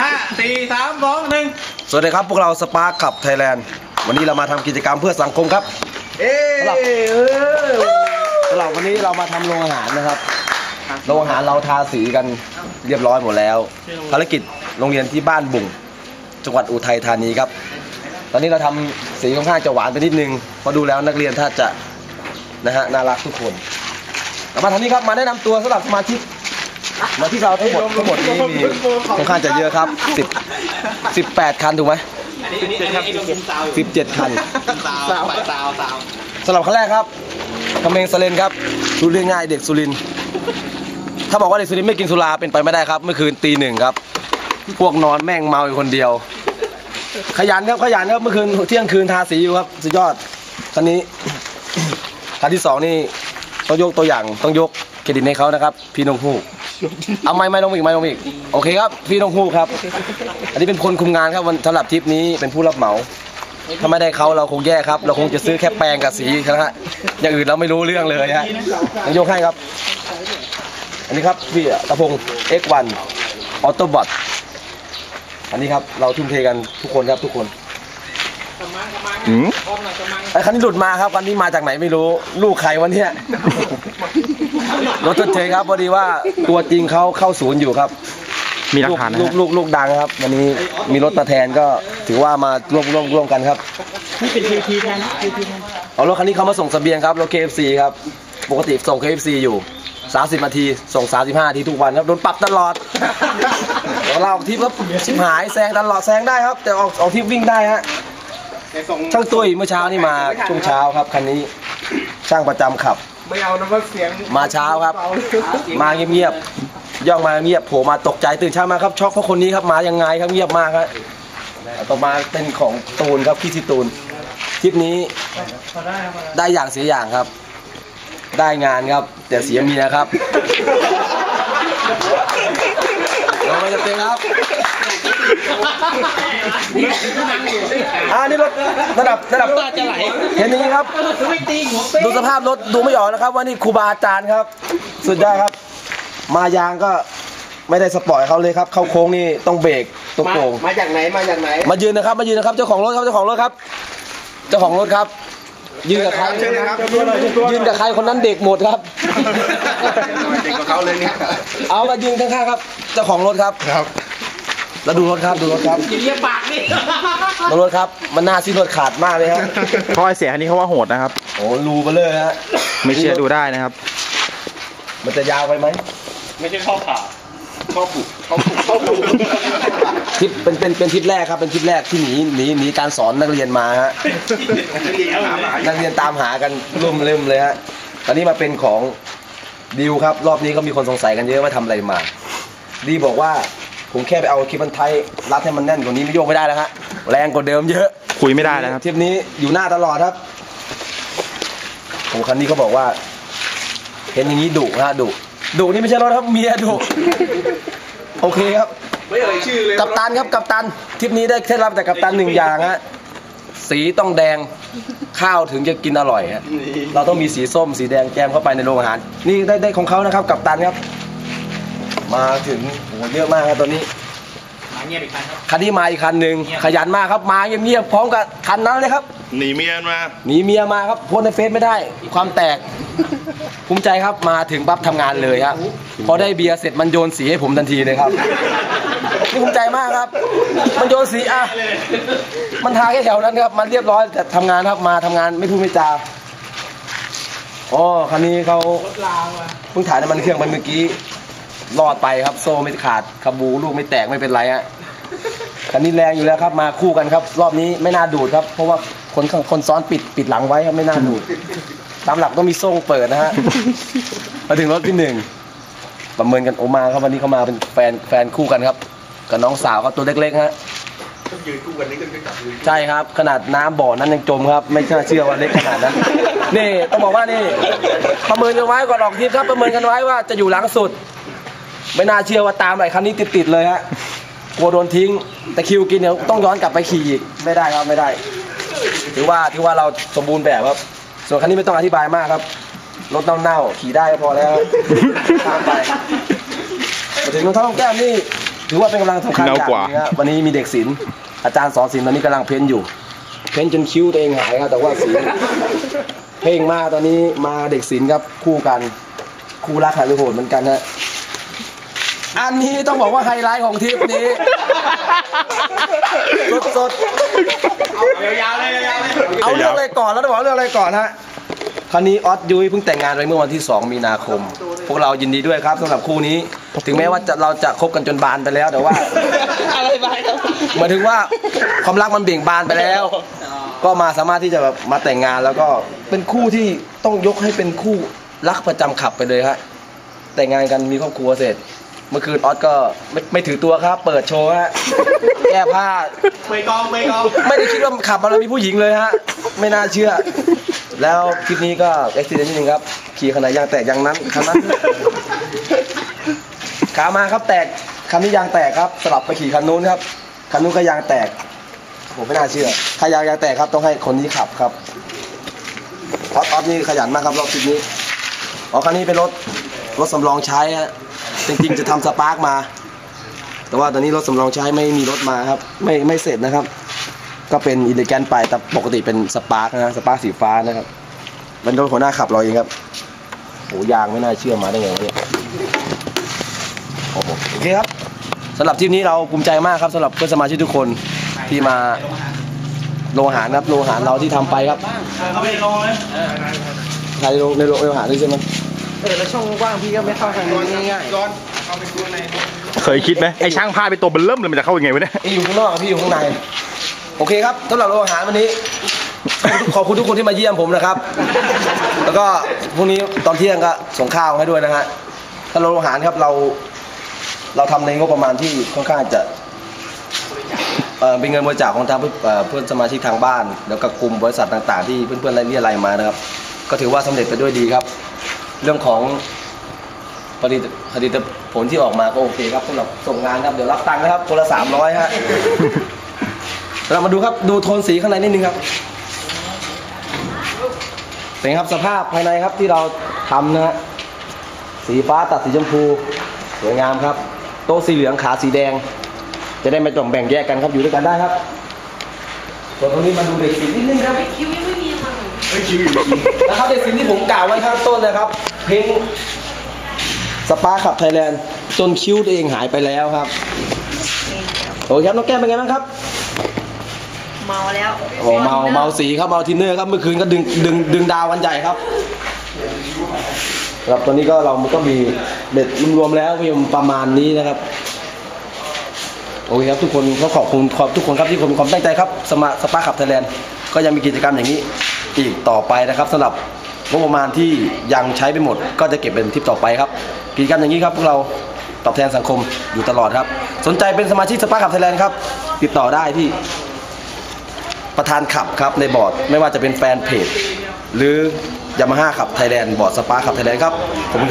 ห้าสี่สามสองหนึ่งสวัสดีครับพวกเราสปาร์คขับไทยแลนด์วันนี้เรามาทำกิจกรรมเพื่อสังคมครับเอ้ยสำหรับเออสำหรับวันนี้เรามาทำโรงอาหารนะครับโรงอาหารเราทาสีกันเรียบร้อยหมดแล้วภารกิจโรงเรียนที่บ้านบุ่งจังหวัดอุทัยธานีครับ ตอนนี้เราทำสีค่อนข้างจะหวานไปนิดนึงเพราะดูแล้วนักเรียนถ้าจะนะฮะน่ารักทุกคนเรามาทางนี้ครับมาแนะนำตัวสำหรับสมาชิก สมาชิกเราทั้งหมดทั้งหมดนี้มีค่อนข้างจะเยอะครับ10 18คันถูกไหมอันนี้อันนี้อันนี้ลงทุนซาว17คันซาวซาวซาวสำหรับขั้นแรกครับคำเมงสเลนครับรู้เรื่องง่ายเด็กสุรินทร์ถ้าบอกว่าเด็กสุรินทร์ไม่กินสุราเป็นไปไม่ได้ครับ เมื่อคืนตีหนึ่งครับ พวกนอนแม่งเมาอยู่คนเดียว ขยันครับขยันครับเมื่อคืนเที่ยงคืนทาสีอยู่ครับสุดยอดคันนี้คันที่สองนี่ต้องยกตัวอย่างต้องยกเครดิตให้เขานะครับ พี่นงฮูก เอาไม่ไม่ลงอีกไม่ลงอีกโอเคครับพี่นงฮูกครับ อันนี้เป็นคนคุมงานครับวันสำหรับทริปนี้เป็นผู้รับเหมา ถ้าไม่ได้เขาเราคงแย่ครับ เราคงจะซื้อแค่แปรงกับสีนะฮะอย่างอื่นเราไม่รู้เรื่องเลยฮะต้องยกให้ครับ อันนี้ครับพี่ตะพง X1 Autobot อันนี้ครับเราทุ่มเทกันทุกคนครับทุกคน อืมไอ้คันนี้หลุดมาครับคันนี้มาจากไหนไม่รู้ ลูกใครวันเนี้ยรถชดเชยครับพอดีว่าตัวจริงเขาเข้าศูนย์อยู่ครับมีหลักลูกฐานนะลูกฮะลูกลูกดังครับ วันนี้มีรถมาแทนก็ถือว่ามาร่วมร่วมร่วมกันครับ นี่เป็นทีทีแทนทีทีแทนเอารถคันนี้เขามาส่งเสบียงครับรถ KFC ครับ ปกติส่ง KFC อยู่ 30 นาที ส่ง 35นาทีทุกวันครับ โดนปรับตลอด เดี๋ยวเราออกทริปครับชิบหายแซงตลอดแซงได้ครับ แต่ออกออกทริปวิ่งได้ฮะแต่ส่ง ช่างตุ้ยเมื่อเช้านี่มาช่วงเช้าครับคันนี้ ช่างประจำขับ ไม่เอานะว่าเสียงมาเช้าครับ มาเงียบๆย่องมาเงียบโผล่มาตกใจตื่นเช้ามาครับช็อกเพราะคนนี้ครับมายังไงครับเงียบมากครับต่อมาเป็นของตูนครับพี่ทิตูนทริปนี้ได้อย่างเสียอย่างครับ ได้งานครับ แต่เสียเมียครับ เราไปเต็มๆครับอ่านี่รถระดับระดับตาจะไหลเห็นอย่างนี้ครับไม่ตีหัวเป๊ะดูสภาพรถดูไม่ออกนะครับ ว่านี่ครูบาอาจารย์ครับ สุดยอดครับ มายางก็ไม่ได้สปอร์ตเขาเลยครับ เข้าโค้งนี่ต้องเบรกตัวโก่งมาจากไหนมาจากไหน มายืนนะครับ มายืนนะครับ เจ้าของรถครับเจ้าของรถครับ เจ้าของรถครับ ยืนกับใครเชิญนะครับยืนกับใครคนนั้นเด็กหมดครับ เด็กกว่าเขาเลยเนี่ยเอามายืนข้างๆครับ เจ้าของรถครับ ครับ แล้วดูรถครับ ดูรถครับอย่าเรียกปากนี่ดูรถครับ มันหน้าซีดรถขาดมากเลยครับเพราะไอเสียอันนี้เขาว่าโหดนะครับ โอ้รูไปเลยฮะ ไม่เชื่อดูได้นะครับ มันจะยาวไปไหม ไม่ใช่ข้อผ่าข้อผูกข้อผูกข้อผูกทริปเป็นเป็นเป็นทริปแรกครับ เป็นทริปแรกที่หนีหนีหนีการสอนนักเรียนมาฮะ นักเรียนตามหากันรุ่มเริ่มเลยฮะ ตอนนี้มาเป็นของดิวครับ รอบนี้ก็มีคนสงสัยกันเยอะว่าทำอะไรมา ดีบอกว่าผมแค่ไปเอาคลิปมันไทยรัดให้มันแน่นกว่านี้ไม่โยกไม่ได้แล้วฮะแรงกว่าเดิมเยอะคุยไม่ได้นะครับ ทริปนี้อยู่หน้าตลอดครับโอ้คันนี้เขาบอกว่า เห็นอย่างนี้ดุฮะดุดุนี่ไม่ใช่รถครับเมียดุโอเคครับ ไม่เอ่ยชื่อเลย กัปตันครับกัปตันทริปนี้ได้เคล็ดลับจากกัปตันหนึ่งอย่างฮะ สีต้องแดงข้าวถึงจะกินอร่อยฮะเราต้องมีสีส้มสีแดงแจมเข้าไปในโรงอาหาร นี่ได้ได้ของเขานะครับกัปตันครับ มาถึงโอ้โหเยอะมากครับตอนนี้มาเงียบอีกครั้งครับคันนี้มาอีกคันหนึ่งขยันมากครับมาเงียบๆพร้อมกับคันนั้นเลยครับหนีเมียมาหนีเมียมาครับโพสต์ในเฟซไม่ได้ความแตกภูมิใจครับมาถึงปั๊บทำงานเลยครับพอได้เบียร์เสร็จมันโยนสีให้ผมทันทีเลยครับ นี่ภูมิใจมากครับ มันโยนสีอะมันทาแค่แถวนั้นครับ มันเรียบร้อยแต่ทำงานครับมาทำงานไม่พูดไม่จาอ๋อคันนี้เขาเพิ่งถ่ายน้ำมันเครื่องไปเมื่อกี้รอดไปครับ โซ่ไม่ขาดคาบูลูกไม่แตกไม่เป็นไรฮะคันนี้แรงอยู่แล้วครับ มาคู่กันครับ รอบนี้ไม่น่าดูดครับ เพราะว่าคนคนซ้อนปิดปิดหลังไว้ครับไม่น่าดูดตามหลักต้องมีโซ่เปิดนะฮะมาถึงรถพี่หนึ่งประเมินกันโอมาครับวันนี้เขามาเป็นแฟนแฟนคู่กันครับ กับน้องสาวเขาตัวเล็กๆฮะยืนคู่กันนี่ก็จับมือใช่ครับ ขนาดน้ำบ่อนั้นยังจมครับ ไม่น่าเชื่อว่าเล็กขนาดนั้นนี่ต้องบอกว่านี่ประเมินกันไว้ก่อนออกทริปครับประเมินกันไว้ว่าจะอยู่หลังสุด ไม่น่าเชื่อว่าตามไอ้คันนี้ติดๆเลยฮะกลัวโดนทิ้งแต่คิวกินเนี่ยต้องย้อนกลับไปขี่อีกไม่ได้ครับไม่ได้ ถือว่าถือว่าเราสมบูรณ์แบบครับ ส่วนคันนี้ไม่ต้องอธิบายมากครับรถเน่าๆขี่ได้ก็พอแล้วข้ามไปมาถึงรองเท้าแก้มนี่ ถือว่าเป็นกำลังสำคัญเน่าอย่างกว่าหนึงครับวันนี้มีเด็กศิลป์อาจารย์สอนศิลป์ตอนนี้กำลังเพ้นอยู่ เพ้นจนคิ้วตัวเองหายครับแต่ว่าสีเพ่งมากตอนนี้มาเด็กศิลป์ครับคู่กันคู่รักหันหรือโหดเหมือนกันฮะอันนี้ต้องบอกว่าไฮไลท์ของทริปนี้สดๆยาวๆเลยยาวๆเลยเอาเรื่องอะไรก่อนแล้วต้องบอกเรื่องอะไรก่อนฮะคราวนี้ออสยุ้ยเพิ่งแต่งงานไปเมื่อวันที่ 2 มีนาคม พวกเรายินดีด้วยครับสำหรับคู่นี้ ถึงแม้ว่าจะเราจะคบกันจนบานไปแล้วแต่ว่า อะไรไปครับหมายถึงว่าความรักมันเบี่ยงบานไปแล้ว ก็มาสามารถที่จะแบบมาแต่งงานแล้วก็เป็นคู่ที่ต้องยกให้เป็นคู่รักประจำขับไปเลยฮะแต่งงานกันมีครอบครัวเสร็จ เมื่อคืนออสก็ไม่ไม่ถือตัวครับ เปิดโชว์ฮะแก้ผ้า ไม่กองไม่กองไม่ได้คิดว่าขับมาแล้วมีผู้หญิงเลยฮะ ไม่น่าเชื่อ แล้วคลิปนี้ก็เอ็กซิเดนต์นิดนึงครับ ขี่ขนาดยางแตกยางนั้นคันนั้น ขามาครับแตกคันนี้ยางแตกครับ สลับไปขี่คันนู้นครับคันนู้นก็ยางแตก ผมไม่น่าเชื่อ ถ้ายางยางแตกครับต้องให้คนนี้ขับครับออสออสนี่ขยันมากครับรอบคลิปนี้อ๋อคันนี้เป็นรถรถสำรองใช้ฮะจริงๆจะทำสปาร์กมา แต่ว่าตอนนี้รถสำรองใช้ไม่มีรถมาครับ ไม่ไม่เสร็จนะครับ ก็เป็นอินเดแกนไปแต่ปกติเป็นสปาร์กนะสปาร์กสีฟ้านะครับเป็นรถหัวหน้าขับเราเองครับโหยางไม่น่าเชื่อมาได้ไงเนี่ย โอ้โหโอเคครับสำหรับทริปนี้เราภูมิใจมากครับสำหรับเพื่อนสมาชิกทุกคนที่มาโรงอาหารนะครับโรงอาหารเราที่ทำไปครับเขาไม่ลงเลยใครโรงในโรงอาหารด้วยใช่ไหมเออแล้วช่องว่างพี่ก็ไม่เข้าทางนี้ง่ายๆย้อนเข้าไปดูในเคยคิดไหมไอช่างภาพไปตัวเบลเริ่มเลยมันจะเข้ายังไงวะเนี่ยเอยอยู่ข้างนอกพี่อยู่ข้างใน โอเคครับสำหรับโรงอาหารวันนี้ขอบคุณทุกคนที่มาเยี่ยมผมนะครับ แล้วก็พรุ่งนี้ตอนเที่ยงก็ส่งข้าวให้ด้วยนะฮะถ้าโรงอาหารครับเรา เราทำในงบประมาณที่ค่อนข้างจะเอ่อเป็นเงินบริจาคของทางเพื่อนเพื่อนสมาชิกทางบ้าน แล้วก็กลุ่มบริษัทต่างๆ ที่เพื่อนๆได้เรียอะไรยมานะครับ ก็ถือว่าสำเร็จไปด้วยดีครับ เรื่องของผลิตผลิตผลที่ออกมาก็โอเคครับสำหรับส่งงานครับเดี๋ยวรับตังค์นะครับคนละสามร้อยฮะเรามาดูครับดูโทนสีข้างในนิดนึงครับเป็นครับสภาพภายในครับที่เราทำนะฮะสีฟ้าตัดสีชมพูสวยงามครับ โต๊ะสีเหลืองขาสีแดง จะได้ไม่ต้องแบ่งแยกกันครับอยู่ด้วยกันได้ครับส่วนตรงนี้มาดูเด็กสีนิดนึงครับ คิวยังไม่มีมานะครับเด็กสิ่งที่ผมกล่าวไว้ข้างต้นนะครับ เพลงสปาขับไทยแลนด์จนคิ้วตัวเองหายไปแล้วครับโอ้ยครับน้องแก้มเป็นไงบ้างครับเมาแล้วโอ้เมาเมาสีครับเมาทินเนอร์ครับเมื่อคืนก็ดึงดึงดึงดาวกันใหญ่ครับครับตอนนี้ก็เราก็มี เบ็ดรวมๆแล้วมีประมาณนี้นะครับโอเคครับทุกคนก็ขอบคุณขอบทุกคนครับที่มีความตั้งใจครับสมาสปาขับไทยแลนด์ก็ยังมีกิจกรรมอย่างนี้อีกต่อไปนะครับสำหรับงบประมาณที่ยังใช้ไปหมด ก็จะเก็บเป็นทิปต่อไปครับกิจกรรมอย่างนี้ครับพวกเราตอบแทนสังคมอยู่ตลอดครับ สนใจเป็นสมาชิกสปาขับไทยแลนด์ครับติดต่อได้ที่ประธานขับครับในบอร์ดไม่ว่าจะเป็นแฟนเพจ หรือยามาฮ่าขับไทยแลนด์บอร์ดสปาขับไทยแลนด์ครับขอบคุณครับ